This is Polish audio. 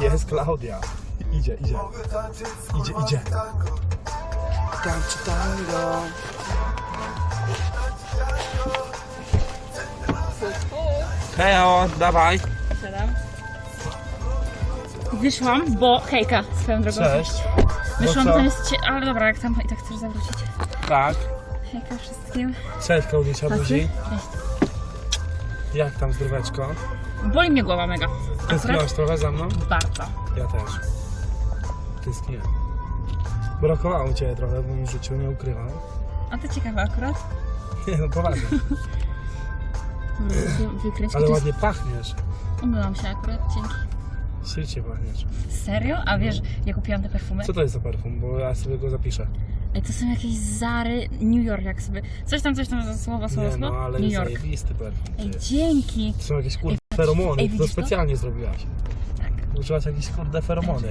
Jest Klaudia. Idzie, idzie. Idzie, idzie. Tańczy tango. Heo, dawaj. Siadam. Wyszłam, bo hejka swoją drogą. Cześć. Wyszłam, No bo co? tam jest cie... Ale dobra, jak tam i tak chcesz zawrócić. Tak. Hejka wszystkim. Cześć Klaudysia buzi. Cześć. Jak tam zdróweczko? Boli mnie głowa mega. Tęskniłaś trochę za mną? Bardzo. Ja też. Tęskniłem. Brakowało cię trochę w moim życiu, nie ukrywam. A to ciekawe akurat. Nie no, poważnie. Wykręć Ale ładnie pachniesz. Umyłam się akurat, dzięki. Ślicznie pachniesz. Serio? A wiesz, ja kupiłam te perfumy? Co to jest za perfum? Bo ja sobie go zapiszę. To są jakieś Zary New York, jak sobie... Coś tam, coś tam, za słowa, słowa, Nie no, słowa. ale New York. zajebisty perfum. Ej, ty. dzięki. To są jakieś kurde Ej, feromony, ej, to widzisz to? specjalnie zrobiłaś. Tak. Użyłaś jakieś kurde feromony.